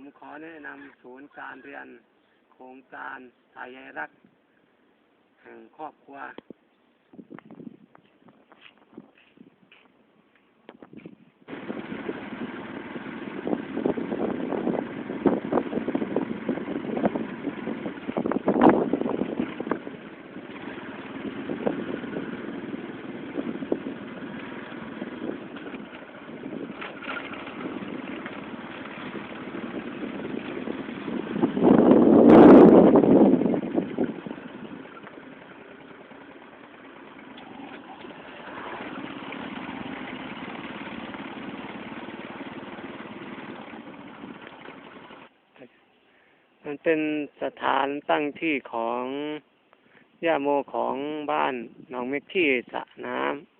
ผมขอแนะนำศูนย์การเรียนโครงการสายใยรักแห่งครอบครัว มันเป็นสถานตั้งที่ของย่าโมของบ้านหนองเม็กที่สระน้ำ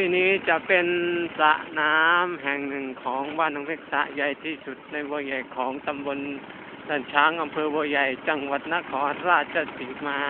ที่นี้จะเป็นสระน้ำแห่งหนึ่งของบ้านหนองเม็กสระใหญ่ที่สุดในบัวใหญ่ของตำบลสันช้างอำเภอบัวใหญ่ จังหวัดนครราชสีมา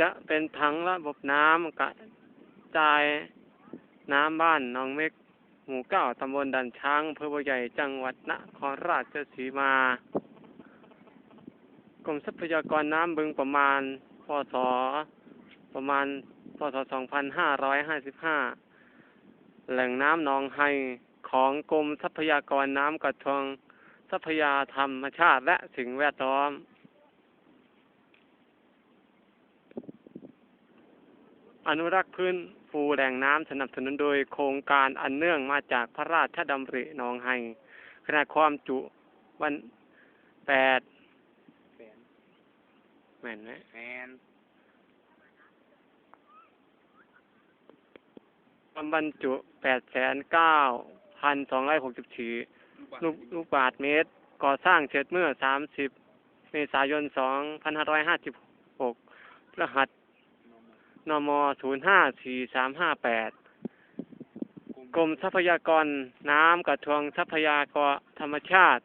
จะเป็นถังระบบน้ำกระจายน้ำบ้านหนองเม็ก หมู่เก้าตำบลดันช้างอำเภอบัวใหญ่จังหวัดนครราชสีมากรมทรัพยากรน้ำบึงประมาณพศประมาณพศ 2555 แหล่งน้ำหนองไฮของกรมทรัพยากรน้ำกระทรวงทรัพยาธรรมชาติและสิ่งแวดล้อม อนุรักษ์พื้นฟูแหล่งน้ำสนับสนุนโดยโครงการอันเนื่องมาจากพระราชดำริหนองไฮขนาดความจุวันแปดแฟนแม่นไหมแฟนความบรรจุแปดแสนเก้าพันสองร้อยหกสิบสี่ลูกลูกบาทเมตร ก่อสร้างเสร็จเมื่อสามสิบเมษายนสองพันห้าร้อยห้าสิบหกรหัส นมศูนย์ห้าสี่สามห้าแปดกรมทรัพยากรน้ำกระทรวงทรัพยากรธรรมชาติ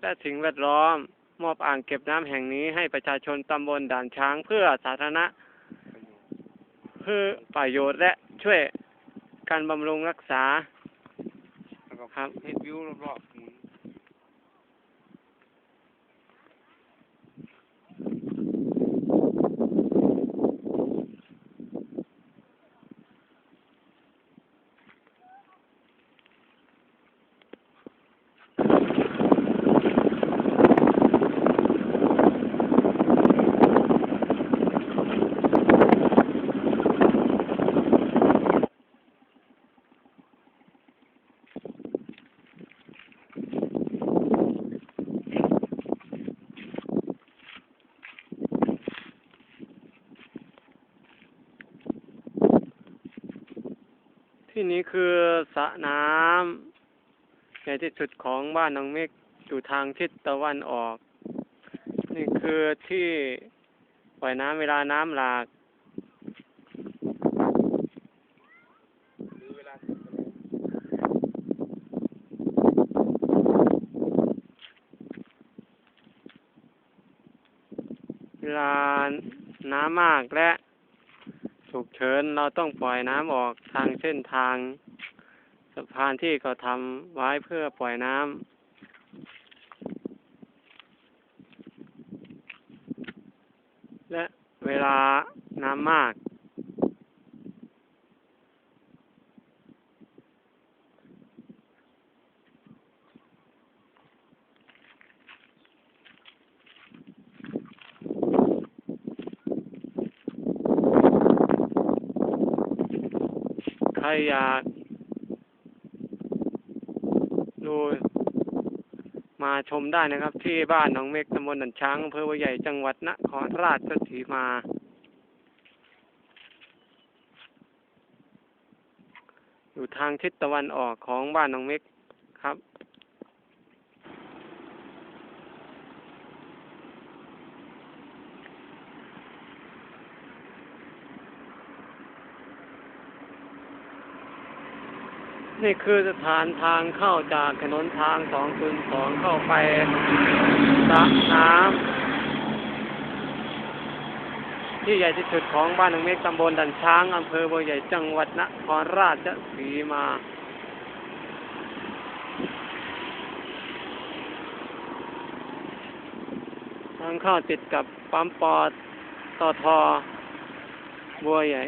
และสิ่งแวดล้อม มอบอ่างเก็บน้ำแห่งนี้ให้ประชาชนตำบลด่านช้างเพื่อสาธารณะ เพื่อประโยชน์และช่วยการบำรุงรักษา แล้วก็ครับ เฮ็ดวิวรอบๆหมุน ที่นี้คือสระน้ำในที่สุดของบ้านน้องเมฆอยู่ทางทิศตะวันออก นี่คือที่ปล่อยน้ำเวลาน้ำหลากเวลาน้ำมากและ ฉุกเฉินเราต้องปล่อยน้ำออกทางเส้นทางสะพานที่เขาทำไว้เพื่อปล่อยน้ำและเวลาน้ำมาก ใครอยากดูมาชมได้นะครับ ที่บ้านหนองเม็กตำบลหนันช้างอำเภอวัใหญ่จังหวัดนครราชสีมา อยู่ทางทิศตะวันออกของบ้านหนองเม็กครับ นี่คือสถานทางเข้าจากถนนทาง 202 เข้าไปสระน้ำที่ใหญ่ที่สุดของบ้านหนองเมฆตำบลดันช้างอำเภอบัวใหญ่จังหวัดนครราชสีมา ทางเข้าติดกับปั๊มปอตอทอบัวใหญ่